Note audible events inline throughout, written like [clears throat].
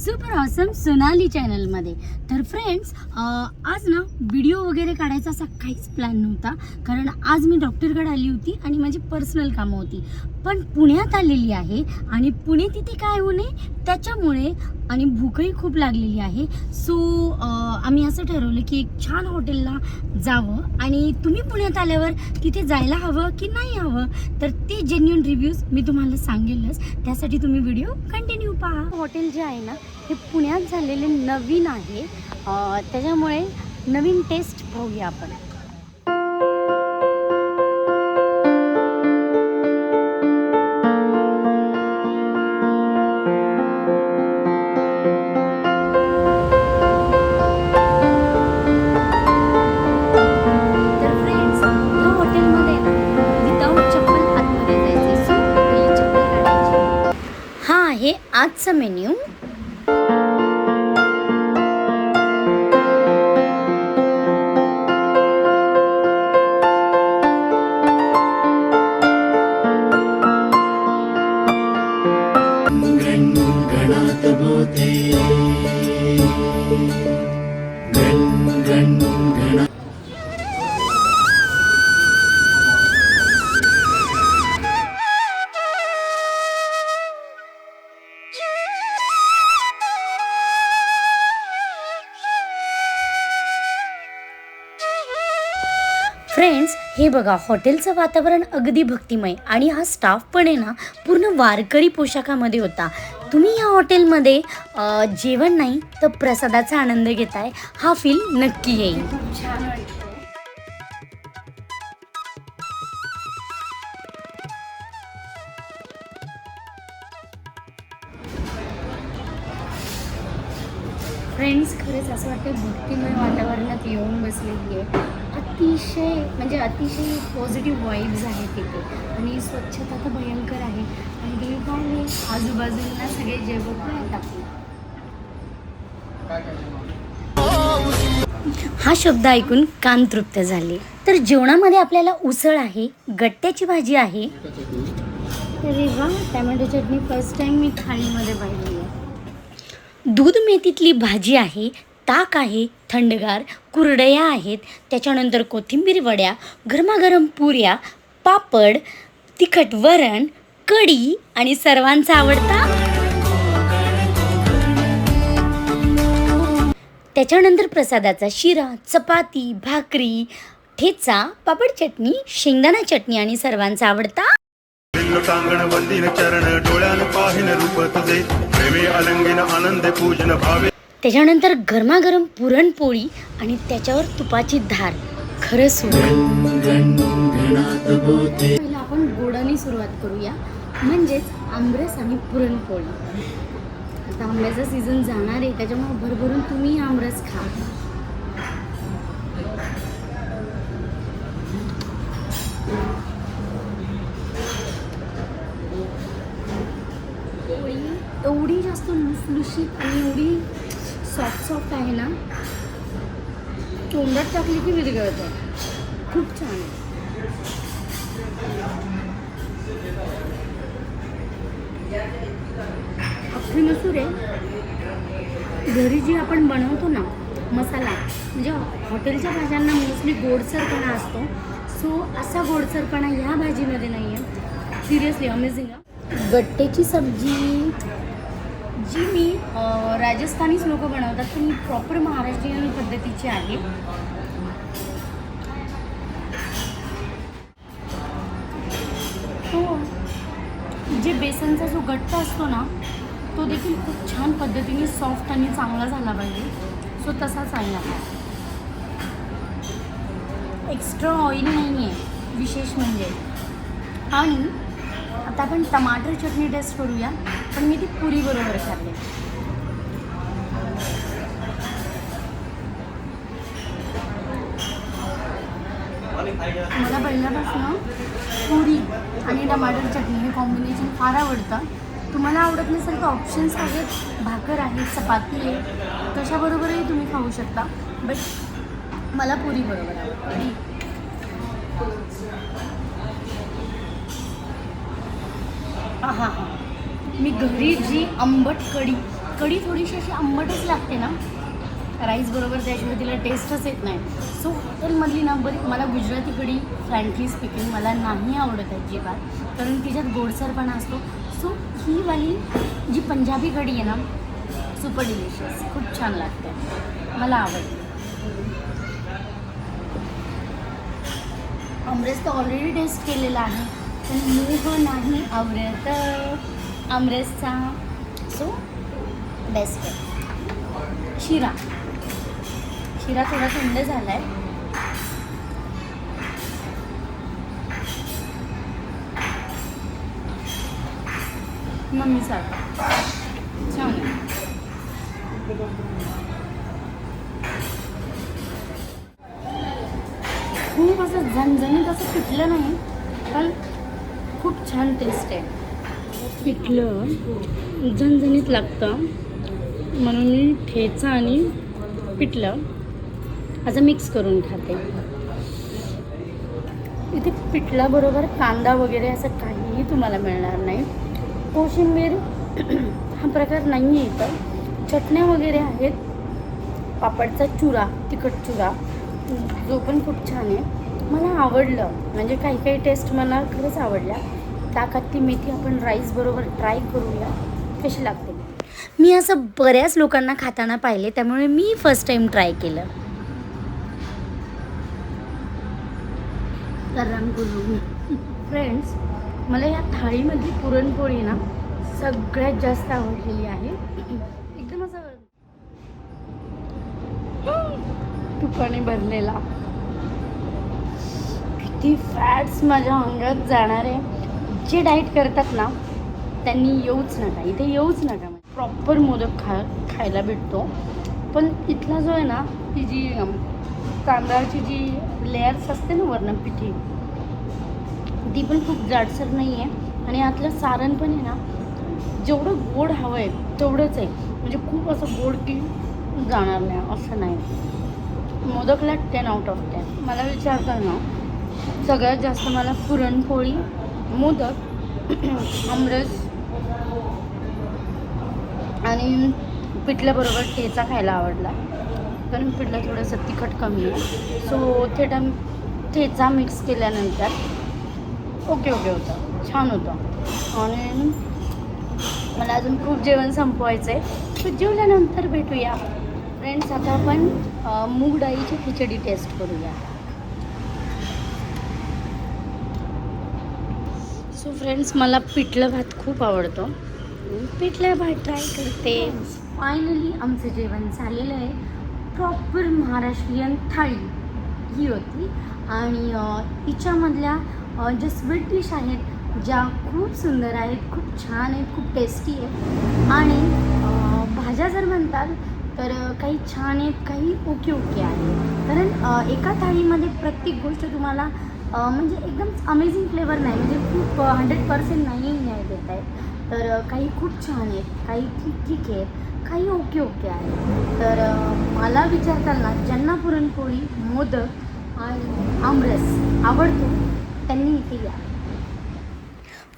Super awesome Sonali चॅनलमध्ये तर friends आज ना व्हिडिओ वगैरे काढायचा असा काहीच प्लॅन नव्हता. कारण आज मी डॉक्टरकडे आली होती आणि माझी पर्सनल कामं होती. पण पुण्यात आलेली आहे आणि पुणे तिथे काय होऊ नये त्याच्यामुळे आणि भूकही खूप लागलेली आहे. सो आम्ही असं ठरवलं की एक छान हॉटेलला जावं आणि तुम्ही पुण्यात आल्यावर तिथे जायला हवं की नाही हवं तर ते जेन्युन रिव्ह्यूज मी तुम्हाला सांगेलच. त्यासाठी तुम्ही व्हिडिओ कंटिन्यू पहा. हॉटेल जे आहे ना हे पुण्यात झालेले नवीन आहे. त्याच्यामुळे नवीन टेस्ट पाहूया आपण. आहे आजचा फ्रेंड्स हे बघा हॉटेलचं वातावरण अगदी भक्तिमय आणि हा स्टाफ पण आहे ना पूर्ण वारकरी पोशाखामध्ये होता. तुम्ही या हॉटेलमध्ये जेवण नाही तर प्रसादाचा आनंद घेताय. हा फील नक्की येईल. खरंच भक्तिमय वातावरणात येऊन बसलेली आहे. अतिशय म्हणजे अतिशय पॉझिटिव्ह वाईब्स आहेत तिथे. आणि स्वच्छता तर भयंकर आहे. आणि तुम्ही पाहिले आजूबाजूला सगळे जेवण आहेत आपले हा शब्द ऐकून कान तृप्त झाले. तर जेवणामध्ये आपल्याला उसळ आहे गट्ट्याची भाजी आहे. अरे वा टॅमॅटो चटणी फर्स्ट टाइम मी थाळीमध्ये पाहिली आहे. दूध मेथीतली भाजी आहे ताक आहे थंडगार कुरडया आहेत. त्याच्यानंतर कोथिंबीर वड्या गरमागरम पुऱ्या पापड तिखट वरण कढी आणि सर्वांचा आवडता. त्याच्यानंतर प्रसादाचा शिरा चपाती भाकरी ठेचा पापड चटणी शेंगदाणा चटणी आणि सर्वांचा आवडता. चरण डोळ्यान पाहिन रूप तुझे. प्रेमे आनंद पूजन भावे त्याच्यानंतर गरमागरम पुरणपोळी आणि त्याच्यावर तुपाची धार. खरं सुख आपण गोडाने सुरुवात करूया. म्हणजेच आंबरस आणि पुरणपोळी. आता आंब्याचा सीझन जाणार आहे त्याच्यामुळे भरभरून तुम्ही आमरस खा. एवढी जास्त लुसलुशीत आणि एवढी सॉफ्ट सॉफ्ट आहे ना. तोंडात टाकली की विरघळतं. खूप छान आहे. अख्खी मसूर आहे. घरी जी आपण बनवतो ना मसाला म्हणजे हॉटेलच्या भाज्यांना मोस्टली गोडसरपणा असतो. सो असा गोडसरपणा ह्या भाजीमध्ये नाही आहे सिरियसली अमेझिंग गट्टेची सब्जी. जी मी राजस्थानीच लोक बनवतात पण ही प्रॉपर महाराष्ट्रीयन पद्धतीची आहे. तो जे बेसनचा जो गट्टा असतो ना तो देखील खूप छान पद्धतीने सॉफ्ट आणि चांगला झाला पाहिजे. सो तसाच आहे एक्स्ट्रा ऑइल नाही आहे विशेष म्हणजे. आणि आता आपण टमाटर चटणी टेस्ट करूया. पण मी ती पुरी बरोबर खाल्ली. मला पहिल्यापासून पुरी आणि टमाटर चटणी हे कॉम्बिनेशन फार आवडतं. तुम्हाला आवडत नसेल तर ऑप्शन्स आहेत. भाकर आहे चपाती आहे. कशाबरोबरही तुम्ही खाऊ शकता. बट मला पुरी बरोबर आवडतं. हां हां मी घरी जी आंबट कढी कढी थोडीशी अशी आंबटच लागते ना राईस बरोबर त्याशिवाय तिला टेस्टच येत नाही. सो हॉटेलमधली ना बरी मला गुजराती कढी फ्रँकली स्पीकिंग मला नाही आवडत अजिबात कारण तिच्यात गोडसरपणा असतो. सो ही वाली जी पंजाबी कढी आहे ना सुपर डिलिशियस खूप छान लागते. मला आवडते. अमरेस तर ऑलरेडी टेस्ट केलेला आहे. मोह नाही आवडत आमरसचा सो बेस्ट आहे शिरा. शिरा थोडा थंड झाला आहे मम्मी मम्मीसारखा छान खूप असं झणझणीत असं फिटलं नाही पण खूप छान टेस्ट आहे. पिठलं झणझणीत लागतं. म्हणून मी ठेचा आणि पिठलं असं मिक्स करून खाते. इथे पिठल्याबरोबर कांदा वगैरे असं काहीही तुम्हाला मिळणार नाही. कोशिंबीर [clears throat] हा प्रकार नाही आहे इथं. चटण्या वगैरे आहेत. पापडचा चुरा तिखट चुरा जो पण खूप छान आहे. मला आवडलं. म्हणजे काही काही टेस्ट मला खरंच आवडल्या. ताकात ती मेथी आपण राईस बरोबर ट्राय करूया. कशी लागते? मी असं बऱ्याच लोकांना खाताना पाहिले त्यामुळे मी फर्स्ट टाइम ट्राय केलं. फ्रेंड्स मला या थाळीमधली पुरणपोळी ना सगळ्यात जास्त आवडलेली आहे. एकदम असं [gasps] तुपाने भरलेला. किती फॅट्स माझ्या अंगात जाणार आहे. जे डाएट करतात ना त्यांनी येऊच नका. इथे येऊच नका. प्रॉपर मोदक खा खायला भेटतो. पण इथला जो आहे ना ती जी तांदळाची जी लेयर्स असते ना वर्ण पिठी ती पण खूप जाडसर नाही आहे आणि आतलं सारण पण आहे ना जेवढं गोड हवं आहे तेवढंच आहे. म्हणजे खूप असं गोड की जाणार नाही असं नाही. मोदकला टेन आउट ऑफ टेन मला विचारतो ना सगळ्यात जास्त मला पुरणपोळी मोदक आमरस आणि पिठल्याबरोबर ठेचा खायला आवडला. कारण पिठलं थोडंसं तिखट कमी आहे. सो थेटा ठेचा मिक्स केल्यानंतर ओके ओके होतं. छान होतं. आणि मला अजून खूप जेवण संपवायचं आहे जेवल्यानंतर भेटूया. फ्रेंड्स आता आपण मूग डाळीची खिचडी टेस्ट करूया. सो फ्रेंड्स मला पिठलं भात खूप आवडतो. पिठलं भात ट्राय करते. फायनली आमचं जेवण झालेलं आहे. प्रॉपर महाराष्ट्रीयन थाळी ही होती. आणि हिच्यामधल्या ज्या स्वीट डिश आहेत ज्या खूप सुंदर आहेत खूप छान आहेत खूप टेस्टी आहेत. आणि भाज्या जर म्हणतात तर काही छान आहेत काही ओके ओके आहेत. कारण एका थाळीमध्ये प्रत्येक गोष्ट तुम्हाला म्हणजे एकदम अमेझिंग फ्लेवर नाही म्हणजे खूप हंड्रेड पर्सेंट नाही न्याय देत आहेत तर काही खूप छान आहेत काही ठीक ठीक आहेत काही ओके ओके आहेत. तर मला विचारताना ज्यांना पुरणपोळी मोदक आणि आमरस आवडतो त्यांनी इथे या.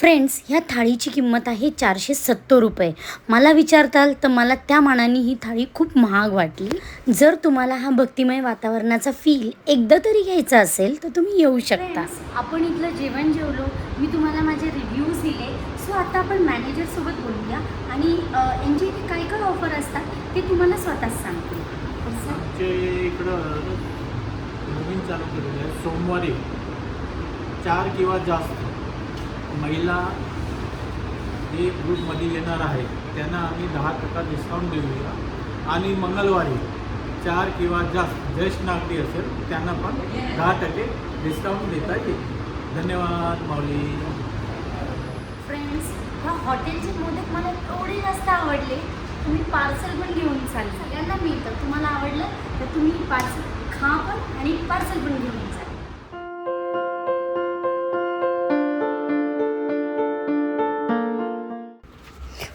फ्रेंड्स ह्या थाळीची किंमत आहे चारशे सत्तर रुपये. मला विचारताल तर मला त्या मानाने ही थाळी खूप महाग वाटली. जर तुम्हाला हा भक्तिमय वातावरणाचा फील एकदा तरी घ्यायचा असेल तर तुम्ही येऊ शकता. आपण इथलं जेवण जेवलो मी तुम्हाला माझे रिव्ह्यूज दिले सो आता आपण मॅनेजरसोबत बोलूया. आणि अ, यांच्या इथे काय काय ऑफर असतात ते तुम्हाला स्वतःच सांगते. इकडं नवीन चालू केलेलं आहे सोमवारी चार किंवा जास्त. महिला जे ग्रुपमध्ये येणार आहे. त्यांना आम्ही दहा टक्का डिस्काउंट देऊया. आणि मंगळवारी चार किंवा जास्त ज्येष्ठ नागरिक असेल त्यांना पण दहा टक्के डिस्काउंट देता येईल. धन्यवाद माऊली. फ्रेंड्स ह्या हॉटेलचे मोदक मला एवढे जास्त आवडले. तुम्ही पार्सल पण घेऊन चाल. सगळ्यांना मिळतं. तुम्हाला आवडलं तर तुम्ही पार्सल खा पण आणि पार्सल पण घेऊन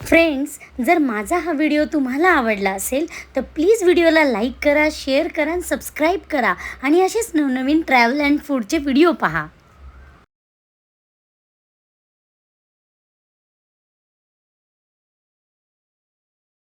फ्रेंड्स जर माझा हा व्हिडिओ तुम्हाला आवडला असेल तर प्लीज व्हिडिओला लाईक करा शेअर करा आणि सबस्क्राईब करा. आणि असेच नवनवीन ट्रॅव्हल अँड फूडचे व्हिडिओ पहा.